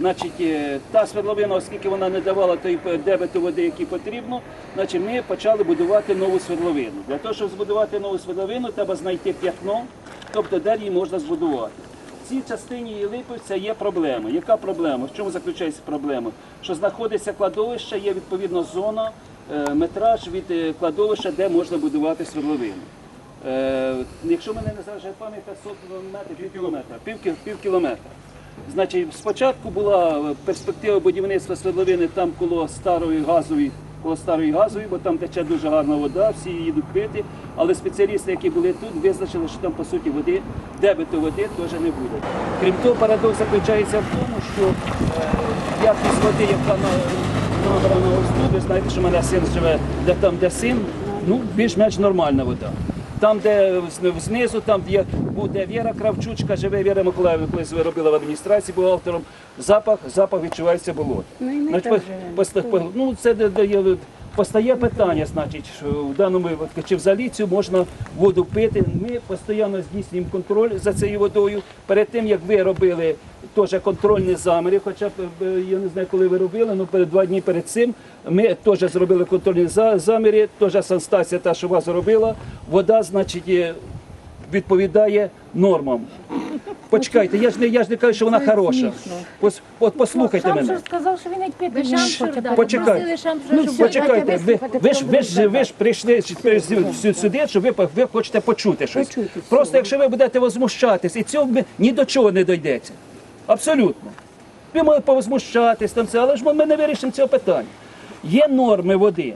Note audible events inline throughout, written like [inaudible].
Значить, е, та свердловина, оскільки вона не давала той дебету води, який потрібно, значить ми почали будувати нову свердловину. Для того, щоб збудувати нову свердловину, треба знайти п'ятно, тобто де її можна збудувати. В цій частині Єлиповця є проблема. Яка проблема? В чому заключається проблема? Що знаходиться кладовище, є відповідно зона, е, метраж від е, кладовища, де можна будувати свердловину. Якщо мене не заважає пам'ять, 500 метрів, пів кілометра. Пів кілометра. Значить, спочатку була перспектива будівництва свердловини там коло старої газової, коло старої газової, бо там тече дуже гарна вода, всі її їдуть пити. Але спеціалісти, які були тут, визначили, що там по суті води, дебету води теж не буде. Крім того, парадокс заключається в тому, що е, якість води, яка на, набрана ось тут, ви знаєте, що в мене син живе, де там, де син, ну більш-менш нормальна вода. Там, де знизу, там де буде Віра Кравчучка, живе Віра Миколаївна, колись робила в адміністрації, був автором. Запах, запах відчувається болото. Ну, і ми Значить, там по- живемо. поста- по- ну, це де- де є, постає питання, значить, в даному випадку, чи взагалі цю можна воду пити. Ми постійно здійснюємо контроль за цією водою. Перед тим, як ви робили теж контрольні заміри, хоча б я не знаю, коли ви робили, але перед два дні перед цим ми теж зробили контрольні за- заміри, теж санстація та, що вас зробила. Вода, значить, відповідає нормам. Почекайте, я ж не я ж не кажу, що вона хороша. Пос- От послухайте мене. Сказав, що він навіть пити Ви не хоче. да, Почекай. попросили шамшур, Ну, щоб Почекайте, ви, ви, ж, ви, ж, ви ж прийшли сюди, сюди, щоб ви, ви хочете почути щось. Почути, Просто якщо ви будете возмущатись, і цього ні до чого не дійдеться. Абсолютно. Ви можете повозмущатись, там це, але ж ми не вирішимо цього питання. Є норми води.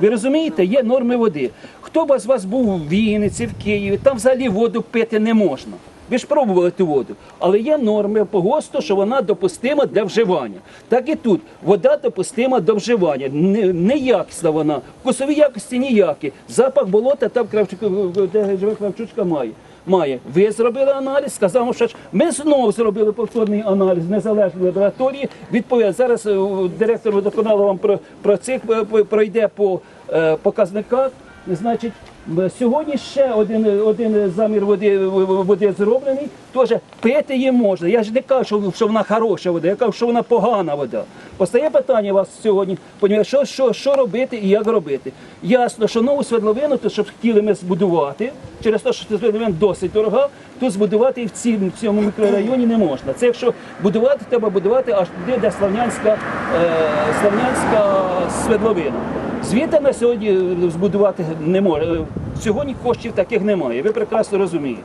Ви розумієте, є норми води. Хто б з вас був у Вінниці, в Києві, там взагалі воду пити не можна. Ви ж пробували ту воду. Але є норми по ГОСТу, що вона допустима для вживання. Так і тут вода допустима до вживання. Не- Неякісна вона, вкусові якості ніякі. Запах болота там Кравчук- де живе Кравчучка має. Має. Ви зробили аналіз, сказав, що ми знову зробили повторний аналіз в незалежній лабораторії. Відповідь зараз е, директор водоканалу вам про, про цих е, пройде по е, показниках. Значить, сьогодні ще один, один замір води, води зроблений. Теж пити її можна. Я ж не кажу, що, що вона хороша вода, я кажу, що вона погана вода. Постає питання у вас сьогодні, що, що, що робити і як робити. Ясно, що нову свердловину, то щоб хотіли ми збудувати, через те, що свердловина досить дорога, тут збудувати і в цьому, в цьому мікрорайоні не можна. Це якщо будувати, треба будувати аж туди, де Слав'янська, е, Слав'янська свердловина. Звідти на сьогодні збудувати не може. Сьогодні коштів таких немає. Ви прекрасно розумієте.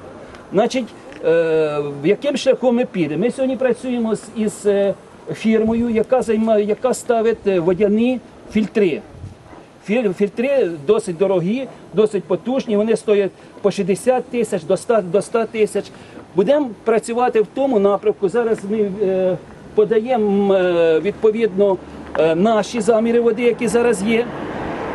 Значить, е, яким шляхом ми підемо? Ми сьогодні працюємо із е, фірмою, яка займає, яка ставить е, водяні фільтри. Фільтри досить дорогі, досить потужні. Вони стоять по 60 тисяч до 100, до 100 тисяч. Будемо працювати в тому напрямку. Зараз ми е, подаємо е, відповідно е, наші заміри води, які зараз є.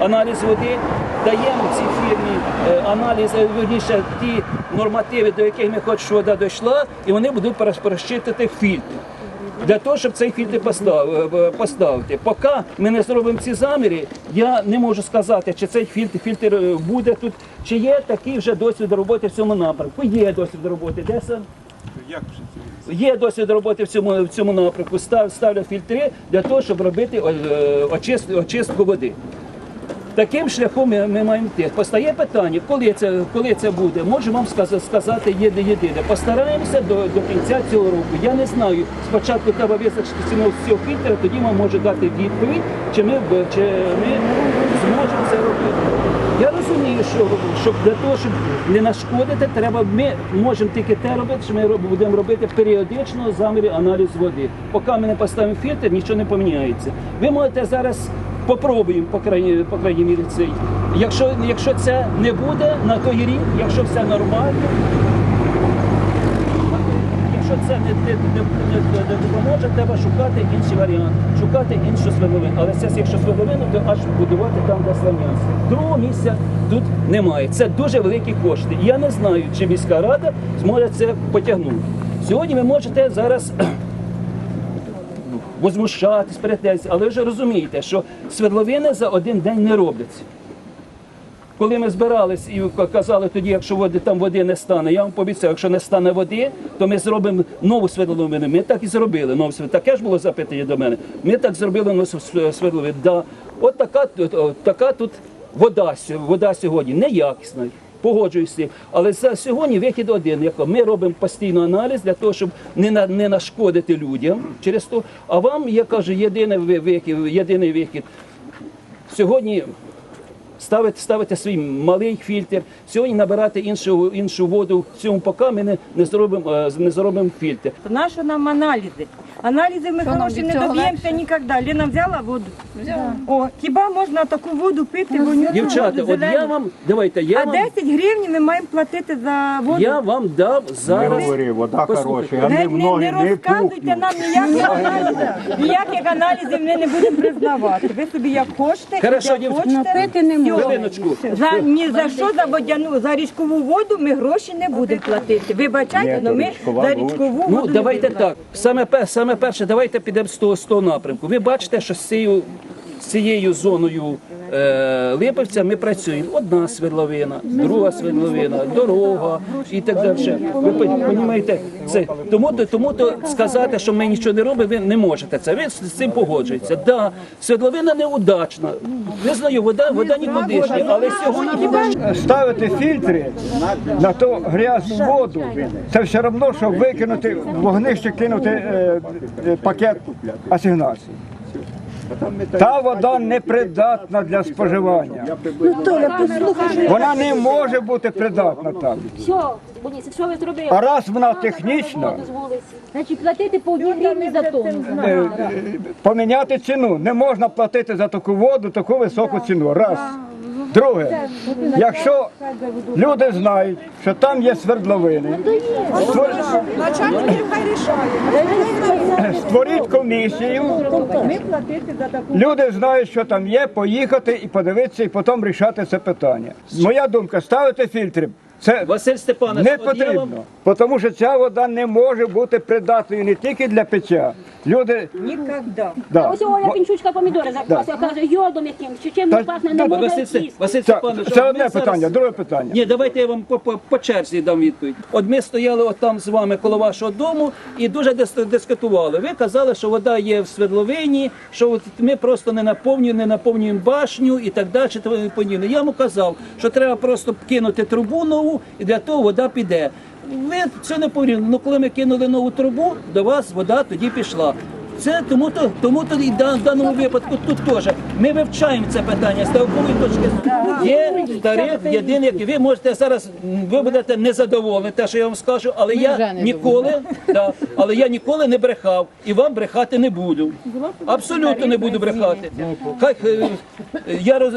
Аналіз води, даємо цій фірмі е, аналіз, е, вірніше, ті нормативи, до яких ми хочемо, щоб вода дійшла, і вони будуть переш- фільтр для того, щоб цей фільтр е, поставити. Поки ми не зробимо ці заміри, я не можу сказати, чи цей фільтр, фільтр буде тут, чи є такий вже досвід роботи в цьому напрямку. Є досвід роботи. Де сам? Це? Є досвід роботи в цьому, в цьому напрямку. Став, ставлять фільтри для того, щоб робити очист, очистку води. Таким шляхом ми, ми маємо йти. Постає питання, коли це, коли це буде, можу вам сказати, сказати єди єдине. Постараємося до, до кінця цього року. Я не знаю. Спочатку треба визначити ціну цього фільтра, тоді вам можу дати відповідь, чи ми, чи ми зможемо це робити. Я розумію, що щоб для того, щоб не нашкодити, треба ми можемо тільки те робити, що ми будемо робити періодично заміри аналіз води. Поки ми не поставимо фільтр, нічого не поміняється. Ви можете зараз попробуємо по крайній, по крайній мірі цей. Якщо, якщо це не буде на той рік, якщо все нормально, якщо це не, не, не, не, допоможе, треба шукати інший варіант, шукати іншу свердловину. Але це якщо свердловину, то аж будувати там, де Слав'янське. Другого місця тут немає. Це дуже великі кошти. Я не знаю, чи міська рада зможе це потягнути. Сьогодні ви можете зараз возмущатись, перетнеться, але ви вже розумієте, що свердловини за один день не робляться. коли ми збирались і казали тоді, якщо води там води не стане, я вам пообіцяв, якщо не стане води, то ми зробимо нову свердловину. Ми так і зробили. Нову свердловину. Таке ж було запитання до мене. Ми так зробили нову свердловину. Да. От така, така тут вода, вода сьогодні неякісна. Погоджуюсь з цим. Але за сьогодні вихід один. Як ми робимо постійно аналіз для того, щоб не, на, не нашкодити людям через то. А вам, я кажу, єдиний вихід, єдиний вихід. Сьогодні ставити, ставити свій малий фільтр. Сьогодні набирати іншу, іншу воду в цьому поки ми не, не зробимо е, не зробимо фільтр. Наші нам аналізи. Аналізи ми хороші не доб'ємося ніколи. Ліна взяла воду. О, хіба можна таку воду пити, вонючу Дівчата, воду от я зелену? вам давайте, я А вам, 10 гривень ми маємо платити за воду. я вам дав Не зараз. говори, вода Послухайте, хороша, а Не, не в не, ноги не [laughs] не розказуйте пухнуть. нам ніяких аналізів. Ніяких аналізів ми не будемо признавати. Ви собі як хочете, Хорошо, як дівчата. хочете. Пити не. Хвилиночку. За ні за що за водяну, за річкову воду ми гроші не будемо платити. Вибачайте, Ні, але ми річкова за річкову воду Ну не давайте будемо так. Саме пе- саме перше, давайте підемо з того, з того напрямку. Ви бачите, що з цією з цією зоною е, Липовця ми працюємо. Одна свердловина, друга свердловина, дорога і так далі. Ви розумієте, це тому то тому то сказати, що ми нічого не робимо, ви не можете це. Ви з цим погоджуєтеся. Да, свердловина неудачна. Визнаю, вода, вода нікудишня, але сьогодні ставити фільтри на ту грязну воду, це все одно, що викинути вогнище, кинути е, е, пакет асигнацій. Та вода непридатна для споживання. Вона не може бути придатна так. Боніс, що ви зробили? А раз вона технічна, З вулиці. Значить, платити по одній гривні за тонну. е, е, поміняти ціну. Не можна платити за таку воду, таку високу ціну. Раз. Друге, якщо люди знають, що там є свердловини, створ- створіть комісію. Люди знають, що там є, поїхати і подивитися, і потім рішати це питання. Моя думка, ставити фільтри. Це Василь Степанович, не потрібно, тому що ця вода не може бути придатною не тільки для пиття. Люди, Ніколи. да. Ось Оля Пінчучка помідори заквасила, каже, йодом якимсь, чи чим Та- не пахне, та- не Василь, їсти. Василь Це, Степанович, це от ми одне зараз- питання, друге питання. Ні, давайте я вам по, по, по черзі дам відповідь. От ми стояли от там з вами коло вашого дому і дуже дис- дискутували. Ви казали, що вода є в свердловині, що от ми просто не наповнюємо, не наповнюємо башню і так далі. тому подібне. Я йому казав, що треба просто кинути трубу нову, і для того вода піде. Ви це не повірили. Ну коли ми кинули нову трубу, до вас вода тоді пішла. Це тому то тому то і в даному випадку тут теж ми вивчаємо це питання з наукової точки зору. Є тариф єдиний, який ви можете зараз. Ви будете незадоволені, те, що я вам скажу, але я ніколи, да, але я ніколи не брехав і вам брехати не буду. Абсолютно не буду брехати. Хай е, я роз-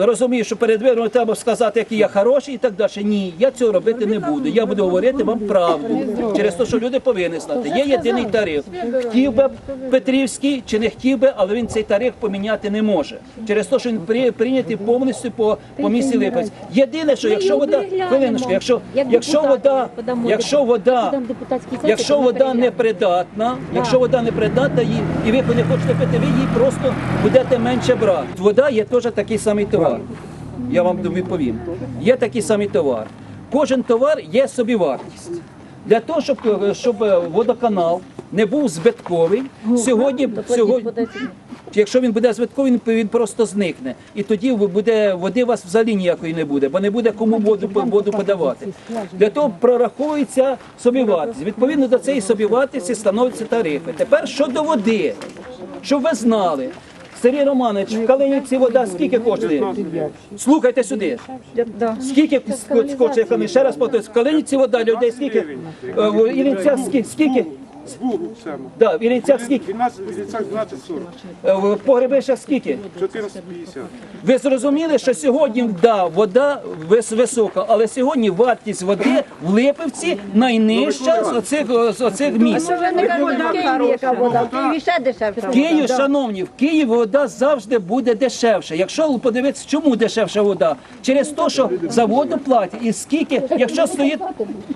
е, розумію, що перед виборами треба сказати, який я хороший і так далі. Ні, я цього робити не буду. Я буду говорити вам правду через те, що люди повинні знати. Є єдиний тариф. Хотів би Петрівський чи не хотів би, але він цей тариф поміняти не може. Через те, що він при- прийнятий повністю по, по місті Липець. Єдине, що якщо вода, хвилиночку, якщо, Як якщо вода, якщо вода, якщо вода переглянемо. непридатна, якщо вода непридатна її, і ви не хочете пити, ви її просто будете менше брати. Вода є теж такий самий товар. Я вам відповім. Є такий самий товар. Кожен товар є собівартість. Для того, щоб, щоб водоканал не був збитковий, сьогодні, сьогодні якщо він буде збитковий, він, він просто зникне. І тоді ви- буде води у вас взагалі ніякої не буде, бо не буде кому воду, воду подавати. Для того прораховується собівартість. Відповідно до цієї собівартості становляться тарифи. Тепер щодо води, щоб ви знали. Сергій Романович, в Калинівці вода скільки коштує? Слухайте сюди. Скільки ск- коштує Калинівці? Ще раз повторюю, в Калинівці вода людей скільки? Е, скільки? Скільки? З Бугу саме. Да, в Іллінцях скільки? 12, 12, 40, Е, В Погребищах скільки? 14,50. Ви зрозуміли, що сьогодні да, вода вис- висока, але сьогодні вартість води в Липівці найнижча з оцих, з оцих міст. В Києві, шановні, в Києві вода завжди буде дешевша. Якщо подивитися, чому дешевша вода? Через те, що за воду платять. І скільки, якщо стоїть,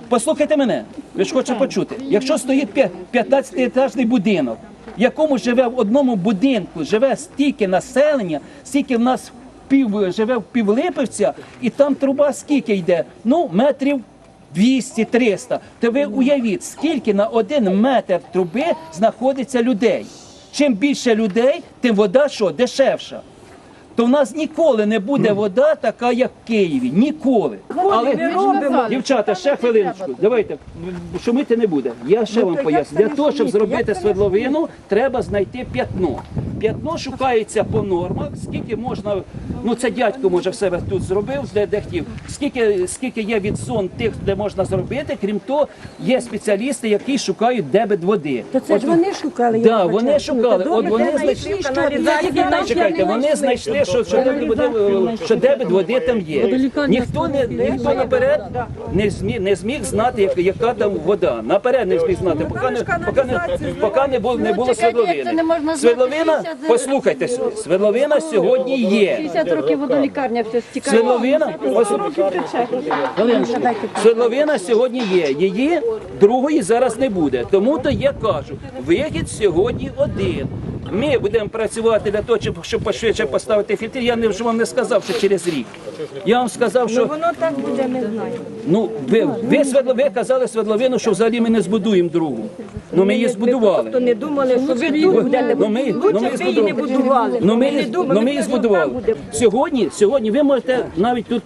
послухайте мене, ви ж хочете почути, якщо стоїть 15-етажний будинок, в якому живе в одному будинку, живе стільки населення, стільки в нас пів, живе в півлипивця, і там труба скільки йде? Ну, метрів 200-300. То ви уявіть, скільки на один метр труби знаходиться людей. Чим більше людей, тим вода що дешевша. То в нас ніколи не буде вода така, як в Києві. Ніколи. Але робимо. дівчата, ще хвилиночку. Давайте шумити не буде. Я ще вам то поясню. Для того, щоб зробити свердловину, треба знайти п'ятно. П'ятно шукається по нормах, скільки можна, ну це дядько може в себе тут зробив, де, де хотів. Скільки, скільки є від зон тих, де можна зробити, крім того, є спеціалісти, які шукають дебет води. То це ж вони шукали. я Да, вони шукали. Ну, От вони знайшли, що Чекайте, вони знайшли, що, що, дебет води, що дебет води там є. Ніхто не ніхто наперед не зміг не зміг знати, яка, яка там вода. Наперед не зміг знати, поки не поки не поки не було не було свердловини. Свердловина, послухайте, свердловина сьогодні є. 50 років водолікарня все стікає. Свердловина, ось свердловина сьогодні є. Її другої зараз не буде. Тому то я кажу, вихід сьогодні один. Ми будемо працювати для того, щоб, щоб пошвидше поставити фільтр. Я не вже вам не сказав, що через рік. Я вам сказав, що Воно так буде, ми знаємо. ну ви, ви, свердло- ви казали свердловину, що взагалі ми не збудуємо другу. Ну ми її збудували. просто не думали, що ви тут будете. Ну, ми- ну, ми Лучше б її не будували. Ну ми, її- ну, ми її збудували. Сьогодні, сьогодні ви можете навіть тут,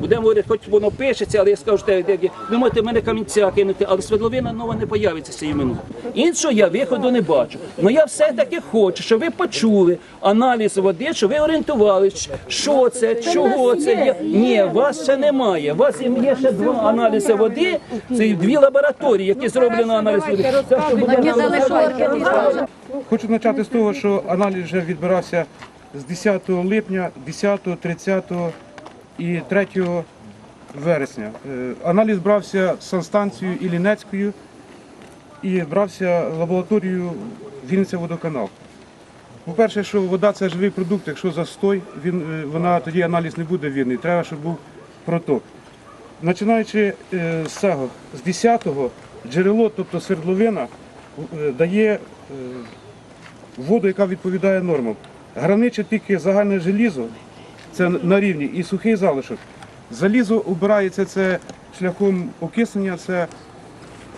будемо говорити, хоч воно пишеться, але я скажу, що те- те- ви можете мене камінця кинути, але свердловина нова не появиться цієї минути. Іншого я виходу не бачу. Ну я все-таки хочу, щоб ви почули аналіз води, щоб ви орієнтувалися, що це, чого це є. Ні, вас ще немає. У вас є ще два аналізи води, це дві лабораторії, які зроблені аналіз води. Хочу почати з того, що аналіз вже відбирався з 10 липня, 10, 30 і 3 вересня. Е, Аналіз брався санстанцією Іллінецькою і брався лабораторією Вінниця водоканал. По-перше, що вода це живий продукт, якщо застой, він, е, вона, тоді аналіз не буде вірний, треба, щоб був проток. Починаючи е, з цього, з 10-го джерело, тобто свердловина, дає воду, яка відповідає нормам. Граничить тільки загальне желізо, це на рівні, і сухий залишок. Залізо убирається це шляхом окиснення, це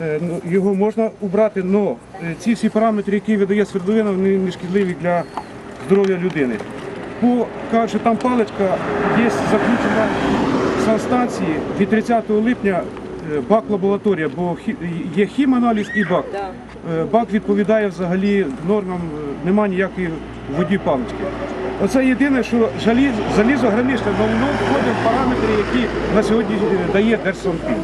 е, ну, його можна убрати, але ці всі параметри, які видає свердловина, вони не шкідливі для здоров'я людини. По кажуть, що там паличка є заключена санстанції від 30 липня е, бак лабораторія, бо є хіманаліз і бак. Е, Бак відповідає взагалі нормам, е, нема ніякої воді палички. Оце єдине, що заліз, залізо граничне, але воно входить в параметри, які на сьогодні дає Держсанпін.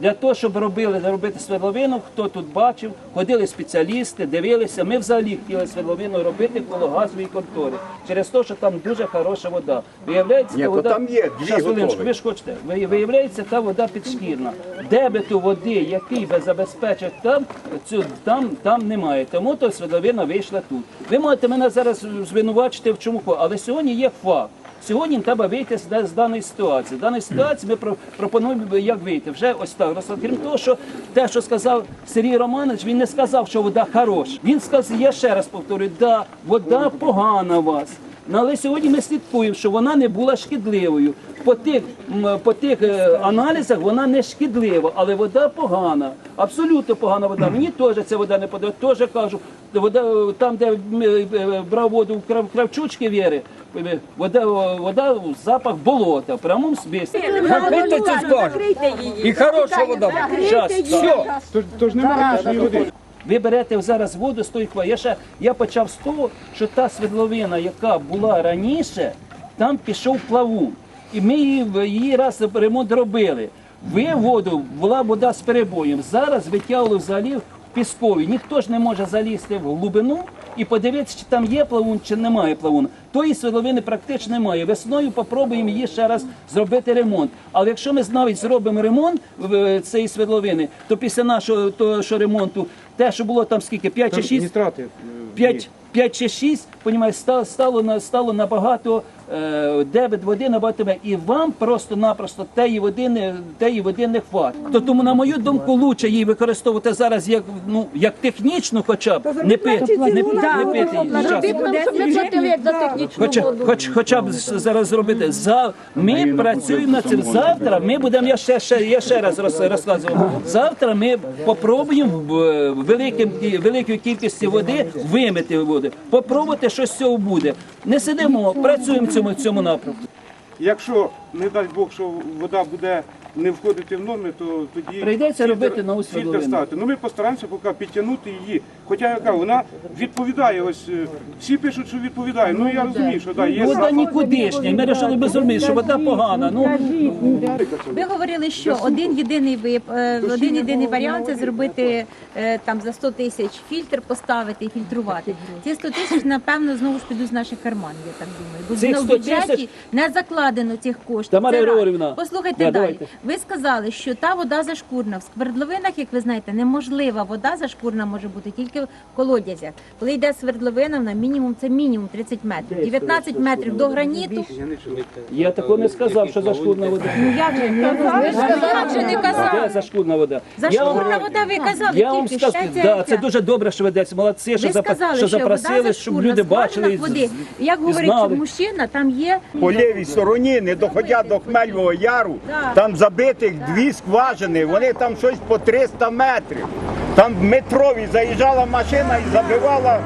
Для того, щоб робили робити свердловину, хто тут бачив, ходили спеціалісти, дивилися. Ми взагалі хотіли свердловину робити коло газової контори. Через те, що там дуже хороша вода. Виявляється, Ні, та то вода. там є дві Щас, ви ж хочете. Ви- Виявляється, та вода підшкірна. Дебету води, який би забезпечив там, цю, там, там немає. Тому то свердловина вийшла тут. Ви можете мене зараз звинувачити в чому, але сьогодні є факт. Сьогодні треба вийти з, з даної ситуації. З даної ситуації ми про- пропонуємо, як вийти. Вже ось так. Крім того, що те, що сказав Сергій Романович, він не сказав, що вода хороша. Він сказав, я ще раз повторюю, да, вода погана у вас. Ну, але сьогодні ми слідкуємо, що вона не була шкідливою. По тих, по тих е, аналізах вона не шкідлива, але вода погана. Абсолютно погана вода. Мені теж ця вода не подобається. Теж кажу, вода е, там, де е, брав воду в Кравчучки Вєри, вода, вода запах болота, в прямому смислі. Закрийте цю скважину. І хороша вода. Щас, Все. Тож, тож немає води. Ви берете зараз воду з тої хвилі. Я ще я почав з того, що та свердловина, яка була раніше, там пішов плавун. І ми її, її раз ремонт робили. Ви воду, була вода з перебоєм. Зараз витягли взагалі в піскові. Ніхто ж не може залізти в глибину і подивитися, чи там є плавун, чи немає плавуна. Тої свердловини практично немає. Весною попробуємо її ще раз зробити ремонт. Але якщо ми навіть зробимо ремонт цієї свердловини, то після нашого того, що ремонту, те, що було там скільки, 5 чи Там 6, нітрати. е, 5, 5 чи 6, понімаєш, стало, стало, на- стало набагато е, дебет води набагато. І вам просто-напросто теї води не теї води не хватить. То тому, на мою думку, лучше її використовувати зараз як ну як технічну, хоча б не пити, не, не пити її. За технічну Хоча, хоч, хоча б зараз зробити. За, ми працюємо над цим. Завтра ми будемо, я ще, ще, я ще раз роз, розказував. Завтра ми попробуємо в е, великим, великої кількості води вимити воду. Попробувати, що з цього буде. Не сидимо, працюємо в цьому, цьому напрямку. Якщо, не дасть Бог, що вода буде не входити в норми, то тоді Прийдеться робити нову фільтр свердловину. ставити. Ну ми постараємося поки підтягнути її. Хоча яка вона відповідає, ось е, всі пишуть, що відповідає. Ну я розумію, що да, є Вода запах. нікудишня. Ми вирішили без розуміти, що вода погана. Ну, Ви говорили, що один єдиний вип, е, один єдиний варіант це зробити е, там за 100 тисяч фільтр поставити і фільтрувати. Ці 100 тисяч, напевно, знову ж підуть з наших карманів, я так думаю. Бо Цих в 100 бюджеті тисяч- не закладено цих коштів. Тамара Це раз. Григорівна, Послухайте да, далі. давайте. Ви сказали, що та вода зашкурна. В свердловинах, як ви знаєте, неможлива вода зашкурна може бути тільки в колодязях. Коли йде свердловина, вона мінімум це мінімум 30 метрів. 19 метрів до граніту. я такого не сказав, що за шкурна вода. Як же ви сказали, що не Де казав? за шкурна вода? За Я вам- вода ви казали Я вам тільки скажу, ще да, це дуже добре, що ведеться. Молодці, що, Ви запа- сказали, що що запросили, вода щоб зашкурна, люди бачили. води. з- Як говорить знали. мужчина, там є По лівій стороні, не доходя до Хмельного Яру, там забитих дві скважини, вони там щось по 300 метрів. Там метрові заїжджала машина і забивала,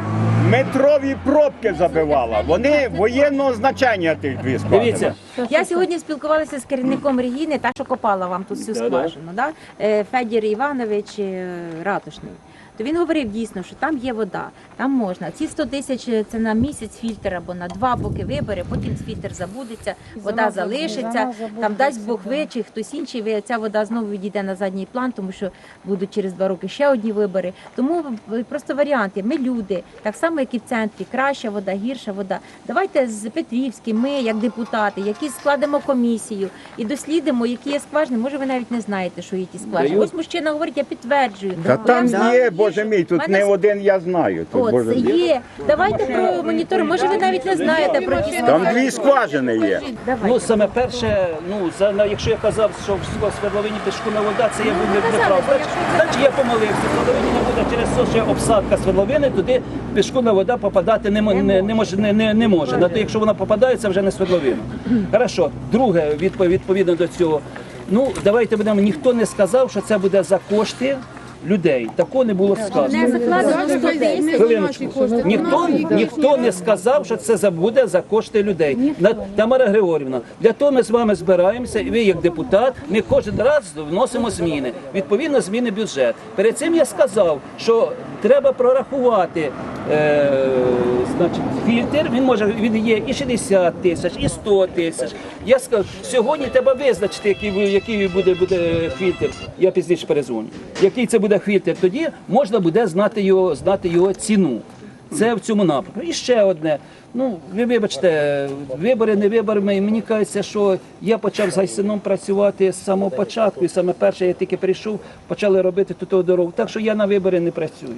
метрові пробки забивала. Вони воєнного значення тих дві скважини. Дивіться, Я сьогодні спілкувалася з керівником Регіни, та що копала вам тут всю скважину, да? Е, Федір Іванович е, Ратушний. То він говорив дійсно, що там є вода, там можна. Ці 100 тисяч е, це на місяць фільтр або на два, поки вибере, потім фільтр забудеться, вода залишиться, там дасть Бог ви чи хтось інший, ця вода знову відійде на задній план, тому що будуть через два роки ще одні вибори. Тому е, просто варіанти. Ми люди, так само як і в центрі, краща вода, гірша вода. Давайте з Петрівським, ми, як депутати, які складемо комісію і дослідимо, які є скважини. Може, ви навіть не знаєте, що є ті скважини. Ось мужчина говорить, я підтверджую. Та там є, що боже мій, тут не один я знаю. Тут, От, мій. є. Давайте про монітор. Може, ви навіть не знаєте про ті Там дві скважини є. ну саме перше, ну за на- якщо я казав, що в Свердловині безшкурна вода, це я був не казали, неправ. Значить, якщо- значить, я помилився. Свердловині не буде через те, що обсадка Свердловини, туди безшкурна вода попадати не, мо- не, не може. Не, не, не може. На то, якщо вона попадає, це вже не Свердловина. Хорошо, друге, відпо- відповідно до цього. Ну, давайте будемо, ніхто не сказав, що це буде за кошти людей. Такого не було сказано. Не закладено 100 тисяч. Хвилиночку. Ніхто, ніхто не сказав, що це забуде за кошти людей. На- Тамара Григорівна, для того ми з вами збираємося, і ви як депутат, ми кожен раз вносимо зміни. Відповідно, зміни бюджет. Перед цим я сказав, що треба прорахувати. Е, значить, фільтр він може він є і 60 тисяч, і 100 тисяч. Я скажу, сьогодні треба визначити, який, який буде, буде фільтр. Я пізніше перезвоню. Який це буде фільтр, тоді можна буде знати його, знати його ціну. Це в цьому напрямку. І ще одне. Ну, ви вибачте, вибори, не вибори. Мені мені кажеться, що я почав з Гайсином працювати з самого початку, і саме перше я тільки прийшов, почали робити ту дорогу. Так що я на вибори не працюю.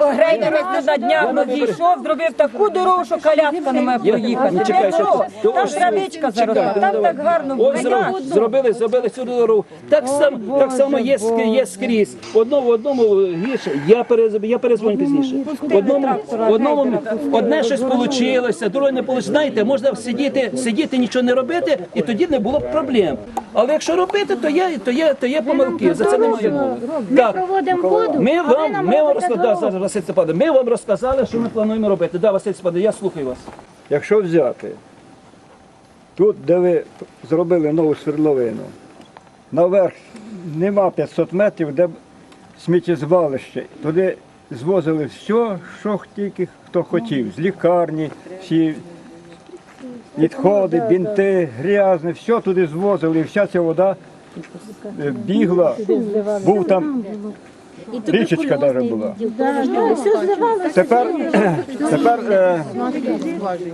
Грейдер на днях надійшов, зробив таку дорогу, що коляска не має проїхати. Чекай, що- Там травичка заросла, там так гарно Ось зробили, зробили цю дорогу. Так само, так само є, є скрізь. Одному, одному гірше. Я перез, я перезвоню пізніше. Одному, одному одне щось вийшло, друге не вийшло. Знаєте, можна сидіти, сидіти, нічого не робити, і тоді не було б проблем. Але якщо робити, то є, то є, то є помилки. За це немає мови. Так. Проводимо воду, Ми а ви вам, ми вам робите розказали, дорогу. зараз, Василь Степанович, ми вам розказали, що ми плануємо робити. Да, Василь Степанович, я слухаю вас. Якщо взяти, тут, де ви зробили нову свердловину, наверх нема 500 метрів, де б сміттєзвалище. Туди звозили все, що тільки хто хотів. З лікарні, всі відходи, бінти, грязне, все туди звозили, і вся ця вода е, бігла. Був там річечка навіть була. Тепер, тепер е,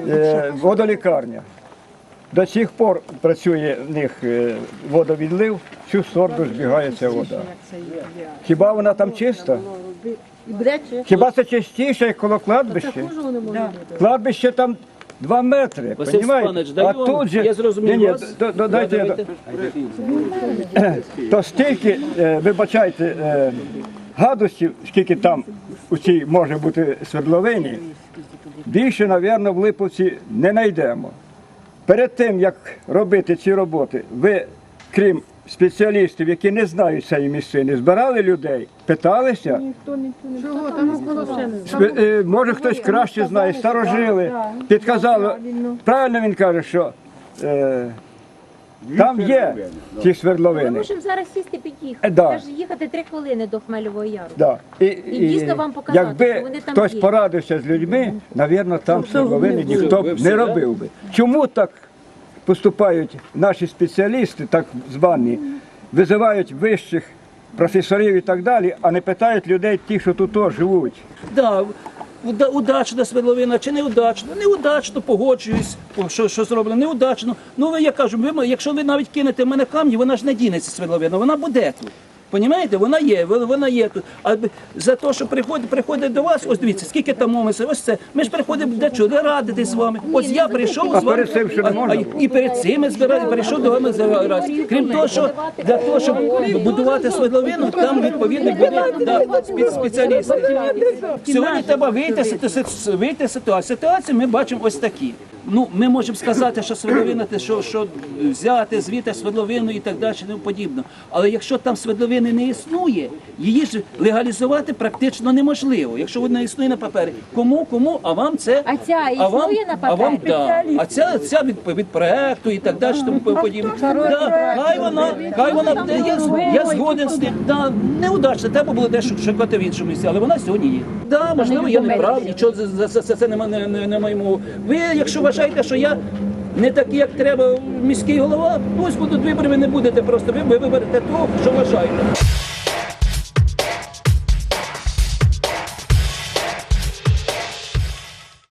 е, водолікарня. До сих пор працює в них е, водовідлив, всю сорду збігає ця вода. Хіба вона там чиста? Хіба це чистіше, як коло кладбища? Кладбище там два метри, Василь понімаєте? Степанович, А тут же, я зрозумів Ні, ні, вас. дайте я Давайте. то стільки, е, вибачайте, е, гадостів, скільки там у цій може бути свердловині, більше, мабуть, в Липовці не знайдемо. Перед тим, як робити ці роботи, ви, крім спеціалістів, які не знають цієї місцини, збирали людей, питалися. Спе- е, Може хтось краще знає, старожили, підказали. Правильно він каже, що е, там є ті Ми свердловини. можемо зараз сісти Е, під'їхати. да. Це ж їхати три хвилини до Хмельового яру. Да. І, І дійсно вам показати, що вони там хтось є. порадився з людьми, навірно, там свердловини ніхто б не робив би. Чому так поступають наші спеціалісти, так звані, визивають вищих професорів і так далі, а не питають людей, ті, що тут живуть. Да, удачна свердловина чи неудачна? Неудачно, погоджуюсь, що, що зроблено, неудачно. Ну ви я кажу, ви, якщо ви навіть кинете в мене камні, вона ж не дінеться свердловина, вона буде тут. Понімаєте, вона є, вона є тут. А за те, що приходить, приходить до вас, ось дивіться, скільки там момисів, ось це. Ми ж приходимо для чого? Для радитись з вами. Ось я прийшов з вами. а- і перед цим я збираю, прийшов до вами за раз. Крім того, що для того, щоб будувати свердловину, там відповідно буде да, спеціалісти. Сьогодні треба вийти вийти з ситуації. Ситуацію ми бачимо ось такі. Ну, ми можемо сказати, що свердловина, що, що взяти звідти свердловину і так далі, і тому подібне. Але якщо там свердловини не існує, її ж легалізувати практично неможливо. Якщо вона існує на папері, кому, кому, а вам це А ця а вам, існує на а вам, да. а ця, ця від, від проекту і так далі, тому подібне. Да, хай вона, хай вона буде, я, я згоден з тим. Да, неудачно, треба було дещо шукати в іншому місці, але вона сьогодні є. Да, можливо, я не прав, нічого за, за, за, за це немає не, не, не моєму. Ви, якщо вважаєте, що я не такі, як треба, міський голова, ось будуть вибори, ви не будете просто, ви, ви виберете того, що вважаєте.